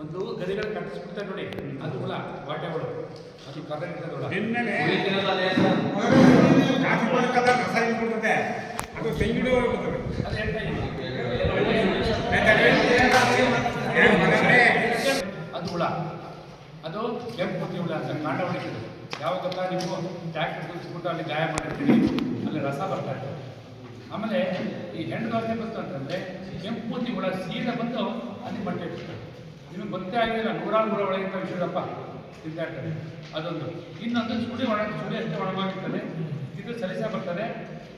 ಒಂದು ಗದಿಗಳು ಕಟ್ಟಿಸ್ಬಿಡ್ತಾರೆ ನೋಡಿ. ಅದು ಹುಳ ವಾಟೆಗಳು ಅದು ಕರ್ನಾಟಕದ ಹುಳ. ಕಾಫಿ ಅದು ಹೋಗ್ತದೆ ಅದು ಹೇಳ್ತಾ ಅದು ಹುಳ. ಅದು ಕೆಂಪು ಕುಂಟಿ ಹುಳ ಅಂತ ಕಾಂಡ ಹೊಡಿತದೆ. ಯಾವ ಗೊತ್ತಾ? ನೀವು ಟ್ಯಾಕ್ಟರ್ ಕುದಿಸ್ಬಿಟ್ಟು ಅಲ್ಲಿ ಗಾಯ ಮಾಡಿರ್ತೀವಿ ಅಲ್ಲಿ ರಸ ಬರ್ತಾ ಇರ್ತದೆ. ಆಮೇಲೆ ಈ ಹೆಣ್ಣು ದೋಸೆ ಬಂತು ಅಂತಂದ್ರೆ ಕೆಂಪು ಕುಂಟಿ ಹುಳ ಸೀದಾ ಬಂದು ಅಲ್ಲಿ ಬಟ್ಟೆ ಇರ್ತದೆ ನಿಮಗೆ ಗೊತ್ತೇ ಆಗಿಲ್ಲ ನೂರಾರು ನೂರ ಒಳಗಿಂತ ವಿಷಯದಪ್ಪ ತಿಂತಾ ಇರ್ತದೆ ಅದೊಂದು. ಇನ್ನೊಂದು ಸುಳಿ ಒಣ ಸುಳಿ ಅಷ್ಟೇ ಒಣವಾಗಿರ್ತದೆ ಇದು ಸಲಿಸ ಬರ್ತದೆ.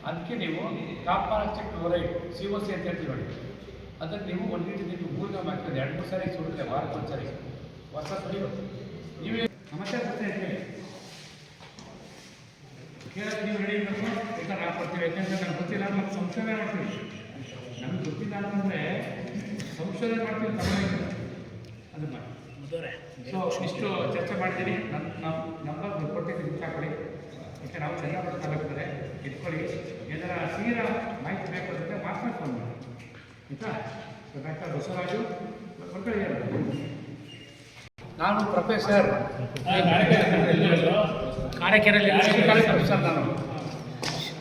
ಅದಕ್ಕೆ ನೀವು ಕಾಪಾರಸ್ಟಿಕ್ ಕ್ಲೋರೈಡ್ ಸಿ ಓ ಸಿ ಅಂತ ಹೇಳ್ತೀವಿ ನೋಡಿ. ಅದನ್ನು ನೀವು ಒಂದು ಲೀಟರ್ ನೀವು ಮೂರ್ಗ ಮಾಡ್ತದೆ ಎರಡು ಮೂರು ಸಾರಿ ವಾರಕ್ಕೆ ಒಂದು ಸಾರಿ ಹೊಸ ಸುಳಿ ನೀವೇ ಬರ್ತಾ ಇದ್ದೀವಿ ಕೇಳಕ್ಕೆ ನೀವು ರೆಡಿ ಇರಬೇಕು ಈಗ ನಾವು ಕೊಡ್ತೀವಿ ಯಾಕೆಂದ್ರೆ ನಮ್ಗೆ ಗೊತ್ತಿಲ್ಲ ಮತ್ತು ಸಂಶೋಧನೆ ಮಾಡ್ತೀವಿ. ನಮ್ಗೆ ಗೊತ್ತಿಲ್ಲ ಅಂತಂದರೆ ಸಂಶೋಧನೆ ಮಾಡ್ತೀವಿ ತಗೊಂಡಿದ್ದೀವಿ ಅದು ಮಾಡಿ. ಸೊ ಇಷ್ಟು ಚರ್ಚೆ ಮಾಡಿದ್ದೀನಿ ನನ್ನ ನಮ್ಮ ನಂಬರ್ ಕೊಟ್ಟಿದ್ದೀನಿ ಇಷ್ಟ ಕೊಡಿ ಯಾಕೆ ನಾವು ಚಂದ್ರಪುರ ತಾಲೂಕಿದ್ರೆ ಇಟ್ಕೊಳ್ಳಿ. ಏನಾರ ಸೀರಾ ಮಾಹಿತಿ ಬೇಕು ಅಂದರೆ ಮಾತ್ರ ಫೋನ್ ಮಾಡಿ. ಆಯಿತಾ? ಡಾಕ್ಟರ್ ಬಸವರಾಜು ಮಕ್ಕಳು ನಾನು ಪ್ರೊಫೆಸರ್. ಕಾರಕೆರೆಯಲ್ಲಿ ಪ್ರೊಫೆಸರ್ ನಾನು.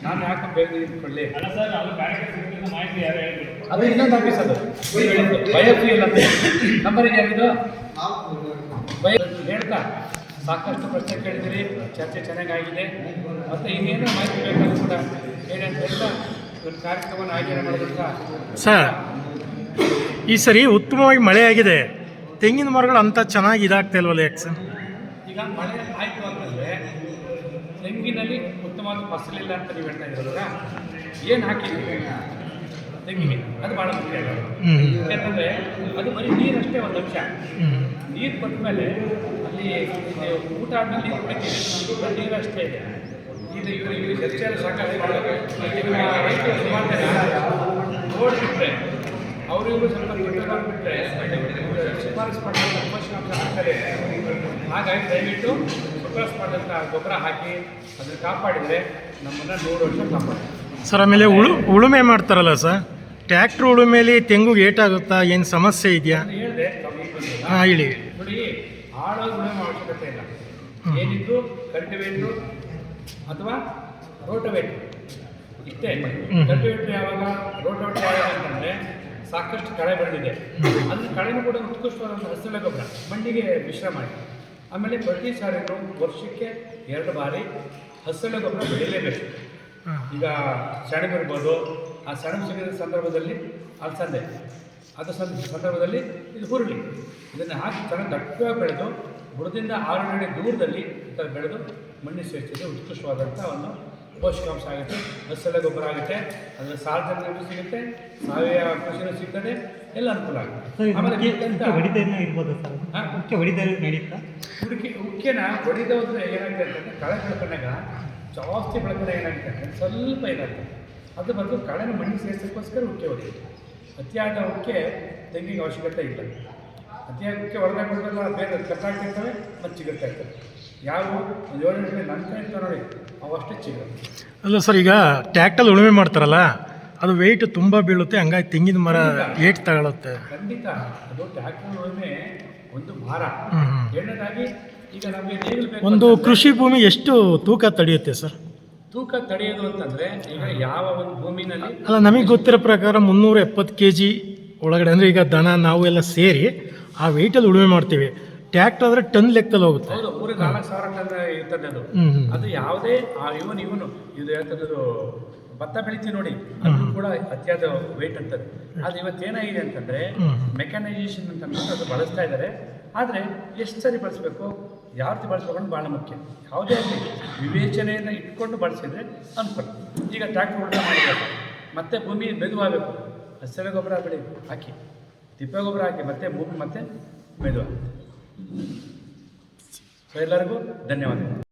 ನಾನು ಯಾಕೆ ಬೇಗ ಸರ್ ಅದು ಕಾರ್ಯಕ್ರಮದಿಂದ ಮಾಹಿತಿ ಯಾರು ಹೇಳ್ಬೇಕು? ಅದು ಇನ್ನೊಂದು ಆಫೀಸ್ ಅದು ಬಯೋಫಿಯಲ್ ಅಂತ ನಂಬರ್ ಏನಾಗಿದ್ದು ಬಯ ಹೇಳ್ತಾ. ಸಾಕಷ್ಟು ಪ್ರಶ್ನೆ ಕೇಳಿದಿರಿ ಚರ್ಚೆ ಚೆನ್ನಾಗಾಗಿದೆ. ಮತ್ತು ಇನ್ನೇನು ಮಾಹಿತಿ ಬೇಕಾದ್ರೂ ಕೂಡ ಏನಂತ ಅಂತ ಹೇಳ್ತಾ ಒಂದು ಕಾರ್ಯಕ್ರಮವನ್ನು ಆಯೋಜನೆ ಮಾಡೋದಕ್ಕೆ ಸರ್ ಈ ಸರಿ ಉತ್ತಮವಾಗಿ ಮಳೆ ಆಗಿದೆ. ತೆಂಗಿನ ಮರಗಳು ಅಂತ ಚೆನ್ನಾಗಿ ಇದಾಗ್ತಾ ಇಲ್ವಲ್ಲ ಯಾಕೆ ಸರ್ ಈಗ ಮಳೆ ಆಯಿತು ಅಂತಂದರೆ ತೆಂಗಿನಲ್ಲಿ ಉತ್ತಮವಾದ ಫಸಲಿಲ್ಲ ಅಂತ ನೀವು ಹೇಳ್ತಾ ಇದ್ದೀರಲ್ಲ ಏನು ಹಾಕಿದ್ದೀವಿ ತೆಂಗಿಗೆ. ಅದು ಭಾಳ ಮುಖ್ಯ. ಯಾಕಂದರೆ ಅದು ಬರೀ ನೀರಷ್ಟೇ ಒಂದು ಅಂಶ. ನೀರು ಕೊಟ್ಟ ಮೇಲೆ ಅಲ್ಲಿ ಊಟ ಆದ್ಮೇಲೆ ನೀರು ಕುಡಿತೀವಿ ಬರೀ ನೀರು ಅಷ್ಟೇ ಇದೆ. ಇದು ಇವರು ಇವರು ಚರ್ಚೆ ಸಾಕಾಗಿ ರೈತರು ನೋಡ್ಬಿಟ್ರೆ ಅವರು ಇವರು ಸ್ವಲ್ಪ ಬಿಟ್ಟರೆ ಶಿಫಾರಸು ಮಾಡಿದಂಥ ಪೋಷಕಾಂಶ ಹಾಕ್ತಾರೆ ಹಾಗಾಗಿ ದಯವಿಟ್ಟು ಶಿಫಾರಸು ಮಾಡಿದಂಥ ಗೊಬ್ಬರ ಹಾಕಿ ಅದನ್ನು ಕಾಪಾಡಿದರೆ ನಮ್ಮನ್ನು ನೂರು ವರ್ಷ ಕಾಪಾಡಿ ಸರ್ ಆಮೇಲೆ ಉಳು ಉಳುಮೆ ಮಾಡ್ತಾರಲ್ಲ ಸರ್? ಟ್ಯಾಕ್ಟ್ರ್ ಉಳುಮೆಲಿ ತೆಂಗು ಏಟಾಗುತ್ತಾ ಏನು ಸಮಸ್ಯೆ ಇದೆಯಾ. ಹಾಂ ಹೇಳಿ. ನೋಡಿ ಆಳೋ ಉಳುಮೆ ಅವಶ್ಯಕತೆ ಇಲ್ಲ. ಏನಿದ್ದು ಕಲ್ಟಿವೇಟ್ರು ಅಥವಾ ರೋಟವೇಟ್ರು. ಇಷ್ಟೇ. ಕಲ್ಟಿವೇಟ್ರ್ ಯಾವಾಗ? ರೋಟೋವೇಟ್ರ್ ಯಾವಾಗ ಅಂತಂದರೆ ಸಾಕಷ್ಟು ಕಳೆ ಬೆಳೆದಿದೆ. ಅದ್ರ ಕಳೆನೂ ಕೂಡ ಉತ್ಕೃಷ್ಟವಾದಂಥ ಹಸಿಳೆ ಗೊಬ್ಬರ. ಮಣ್ಣಿಗೆ ಮಿಶ್ರ ಮಾಡಿ. ಆಮೇಲೆ ಪ್ರತಿ ಸಾರಿಗೂ ವರ್ಷಕ್ಕೆ ಎರಡು ಬಾರಿ ಹಸಿಳೆ ಗೊಬ್ಬರ ಬೆಳೆಯಲೇಬೇಕು ಈಗ ಸೆಣಬು ಇರ್ಬೋದು, ಆ ಸೆಣಬು ಸಿಗದ ಸಂದರ್ಭದಲ್ಲಿ ಅಲಸಂದೆ. ಅದು ಸಂದ ಸಂದರ್ಭದಲ್ಲಿ ಇದು ಹುರುಳಿ. ಇದನ್ನು ಹಾಕಿ ಚೆನ್ನಾಗಿ ದಟ್ಟವಾಗಿ ಬೆಳೆದು ಬುಡದಿಂದ ಆರು ಅಡಿ ದೂರದಲ್ಲಿ ಈ ಬೆಳೆದು ಮಣ್ಣು ಸೇರಿಸಿದ್ರೆ ಉತ್ಕೃಷ್ಟವಾದಂಥ ಒಂದು ಪೋಷಕಾಂಶ ಆಗುತ್ತೆ. ಹಸಳೆ ಗೊಬ್ಬರ ಆಗುತ್ತೆ. ಅದರ ಸಾರ್ವಜನಿಕರು ಸಿಗುತ್ತೆ. ಸಾವಯವ ಕೃಷಿನೂ ಸಿಗ್ತದೆ. ಎಲ್ಲ ಅನುಕೂಲ ಆಗುತ್ತೆ. ಆಮೇಲೆ ಹೊಡಿತಾ ಇರ್ಬೋದು ಸರ್? ಮುಖ್ಯ ಹೊಡಿದಲ್ಲಿ ನಡೀತಾ? ಹುಡುಕಿ ಉಕ್ಕೆನ ಹೊಡಿದ ಹೋದ್ರೆ ಏನಾಗುತ್ತೆ ಅಂತಂದರೆ ಕಳೆ ಬೆಳ್ಕೊಂಡಾಗ ಜಾಸ್ತಿ ಬೆಳ್ಕೊಂಡಾಗ ಏನಾಗುತ್ತೆ ಅಂದರೆ ಸ್ವಲ್ಪ ಏನಾಗುತ್ತೆ ಅದು ಬಂದು ಕಳೆನ ಮಣ್ಣು ಸೇರಿಸೋಕ್ಕೋಸ್ಕರ ಉಕ್ಕೆ ಹೊಡೆಯುತ್ತೆ. ಅತಿಯಾದ ಉಕ್ಕೆ ತೆಂಗಿಗೆ ಅವಶ್ಯಕತೆ ಇಲ್ಲ. ಅತಿಯಾದ ಉಕ್ಕೆ ಹೊಡೆದಾಗ ಹೊಡೆದಾಗ ಬೇರೆ ಕಟ್ಟಾಗ್ತಿರ್ತವೆ ಮತ್ತು ಚಿಗುರ್ತಾ ಇರ್ತವೆ. ಯಾವ ಒಂದು ಏಳು ನಂತರ ಇರ್ತವೆ ನೋಡಿ. ಅವು ಅಷ್ಟೇ ಅಲ್ಲ ಸರ್ ಈಗ ಟ್ಯಾಕ್ಟಲ್ ಉಳುಮೆ ಮಾಡ್ತಾರಲ್ಲ ಅದು ವೆಯ್ಟ್ ತುಂಬ ಬೀಳುತ್ತೆ ಹಂಗಾಗಿ ತೆಂಗಿನ ಮರ ಏಟ್ ತಗೊಳುತ್ತೆ. ಖಂಡಿತ. ಅದು ಟ್ರ್ಯಾಕ್ಟರ್ ಉಳುಮೆ ಒಂದು ಭಾರ. ಎರಡನೇದಾಗಿ ಈಗ ನಮಗೆ ಬೇಕು ಒಂದು ಕೃಷಿ ಭೂಮಿ ಎಷ್ಟು ತೂಕ ತಡೆಯುತ್ತೆ ಸರ್? ತೂಕ ತಡೆಯೋದು ಅಂತಂದ್ರೆ ಈಗ ಯಾವ ಒಂದು ಭೂಮಿನಲ್ಲಿ ಅಲ್ಲ ನಮಗೆ ಗೊತ್ತಿರೋ ಪ್ರಕಾರ ಮುನ್ನೂರ ಎಪ್ಪತ್ತು ಕೆ ಜಿ ಒಳಗಡೆ ಅಂದರೆ ಈಗ ದನ ನಾವು ಎಲ್ಲ ಸೇರಿ ಆ ವೆಯ್ಟಲ್ಲಿ ಉಳುಮೆ ಮಾಡ್ತೀವಿ. ಟ್ಯಾಕ್ಟರ್ ಆದರೆ ಟನ್ ಲೆಕ್ಕದಲ್ಲಿ ಹೋಗುತ್ತೆ. ಹೌದು ಮೂರು ನಾಲ್ಕು ಸಾವಿರ ಟನ್ ಇರ್ತದೆ ಅದು. ಅದು ಯಾವುದೇ ಇವನು ಇವನು ಇದು ಹೇಳ್ತದ್ದು ಭತ್ತ ಬೆಳಿತೀವಿ ನೋಡಿ ಅದು ಕೂಡ ಅತಿಯಾದ ವೇಟ್ ಅಂತದೆ ಅದು ಇವತ್ತೇನಾಗಿದೆ ಅಂತಂದ್ರೆ ಹ್ಮ್. ಮೆಕ್ಯಾನೈಸೇಷನ್ ಅಂತ ಅದು ಬಳಸ್ತಾ ಇದ್ದಾರೆ ಆದರೆ ಎಷ್ಟು ಸರಿ ಬಳಸಬೇಕು? ಯಾವ ರೀತಿ ಬಳಸ್ಬೇಕು ಅಂತ ಭಾಳ ಮುಖ್ಯ. ಯಾವುದೇ ಆಗಲಿ ವಿವೇಚನೆಯನ್ನು ಇಟ್ಕೊಂಡು ಬಳಸಿದ್ರೆ ಅನುಕೂಲ. ಈಗ ಟ್ರ್ಯಾಕ್ಟರ್ ಉಳ್ತಾ ಮಾಡಬೇಕು ಮತ್ತೆ ಭೂಮಿ ಮೆದುವಾಗಬೇಕು. ಹಸಿರು ಗೊಬ್ಬರ ಬೆಳಿ ಹಾಕಿ. ತಿಪ್ಪೆ ಗೊಬ್ಬರ ಹಾಕಿ ಮತ್ತೆ ಭೂಮಿ ಮತ್ತೆ ಮೆದುವಾಗುತ್ತೆ ಸೊ ಎಲ್ಲರಿಗೂ ಧನ್ಯವಾದಗಳು.